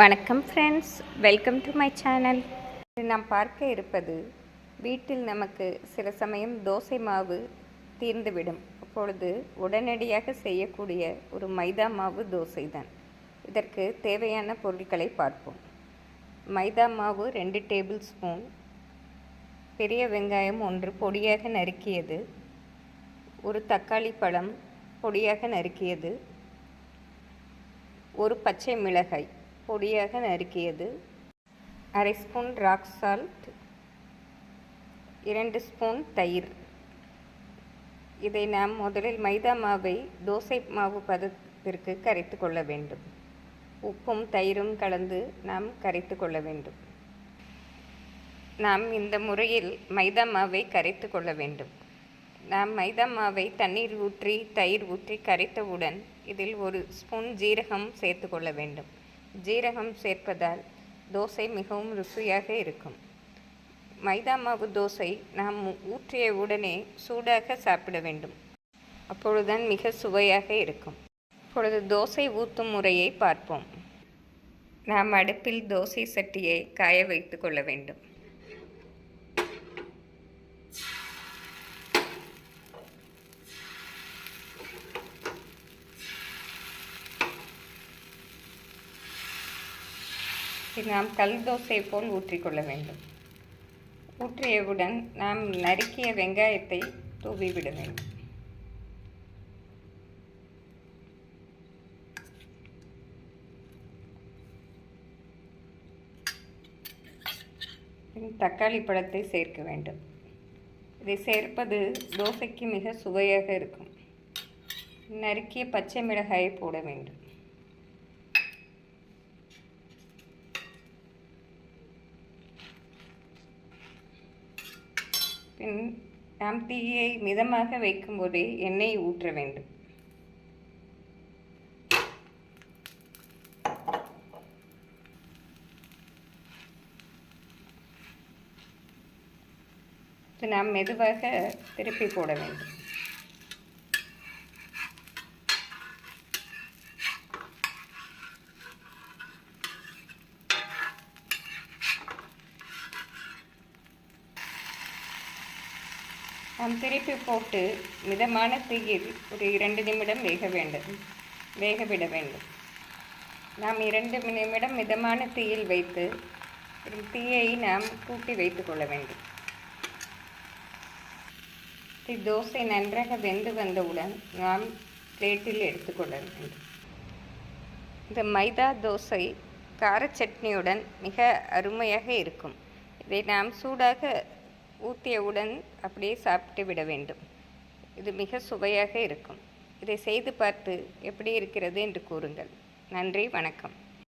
வணக்கம் friends welcome to my channel நாம் பார்க்க இருப்பது வீட்டில் நமக்கு சில சமயம் தோசை மாவு தீர்ந்துவிடும். அப்பொழுது உடனடியாக செய்யக்கூடிய ஒரு மைதா மாவு தோசை தான் இதற்கு தேவையான பொருட்களை பார்ப்போம். மைதா மாவு ரெண்டு டேபிள் ஸ்பூன் பெரிய வெங்காயம் ஒன்று பொடியாக நறுக்கியது ஒரு தக்காளி பழம் பொடியாக நறுக்கியது ஒரு பச்சை மிளகாய் பொடியாக நறுக்கியது. அரை ஸ்பூன் ராக் சால்ட் இரண்டு ஸ்பூன் தயிர். இதை நாம் முதலில் மைதா மாவை தோசை மாவு பதத்திற்கு கரைத்து கொள்ள வேண்டும். உப்பும் தயிரும் கலந்து நாம் கரைத்து கொள்ள வேண்டும். நாம் இந்த முறையில் மைதா மாவை கரைத்து கொள்ள வேண்டும். நாம் மைதா மாவை தண்ணீர் ஊற்றி தயிர் ஊற்றி கரைத்தவுடன் இதில் ஒரு ஸ்பூன் ஜீரகம் சேர்த்து கொள்ள வேண்டும். ஜீரகம் சேர்ப்பதால் தோசை மிகவும் ருசியாக இருக்கும். மைதா மாவு தோசை நாம் ஊற்றிய உடனே சூடாக சாப்பிட வேண்டும். அப்பொழுதுதான் மிக சுவையாக இருக்கும். இப்பொழுது தோசை ஊற்றும் முறையை பார்ப்போம். நாம் அடுப்பில் தோசை சட்டியை காய வைத்து கொள்ள வேண்டும். நாம் கல் தோசை போல் ஊற்றிக்கொள்ள வேண்டும். ஊற்றியவுடன் நாம் நறுக்கிய வெங்காயத்தை தூவிவிட வேண்டும். தக்காளி பழத்தை சேர்க்க வேண்டும். இதை சேர்ப்பது தோசைக்கு மிக சுவையாக இருக்கும். நறுக்கிய பச்சை மிளகாயை போட வேண்டும். பின் நாம் தீயை மிதமாக வைக்கும்போதே எண்ணெய் ஊற்ற வேண்டும். நாம் மெதுவாக திருப்பி போட வேண்டும். நாம் திருப்பி போட்டு மிதமான தீயில் ஒரு இரண்டு நிமிடம் வேக வேண்டும். வேகவிட வேண்டும். நாம் இரண்டு நிமிடம் மிதமான தீயில் வைத்து தீயை நாம் கூட்டி வைத்து கொள்ள வேண்டும். தோசை நன்றாக வெந்து வந்தவுடன் நாம் பிளேட்டில் எடுத்துக்கொள்ள வேண்டும். இந்த மைதா தோசை கார சட்னியுடன் மிக அருமையாக இருக்கும். இதை நாம் சூடாக ஊற்றியவுடன் அப்படியே சாப்பிட்டு விட வேண்டும். இது மிக சுவையாக இருக்கும். இதை செய்து பார்த்து எப்படி இருக்கிறது என்று கூறுங்கள். நன்றி வணக்கம்.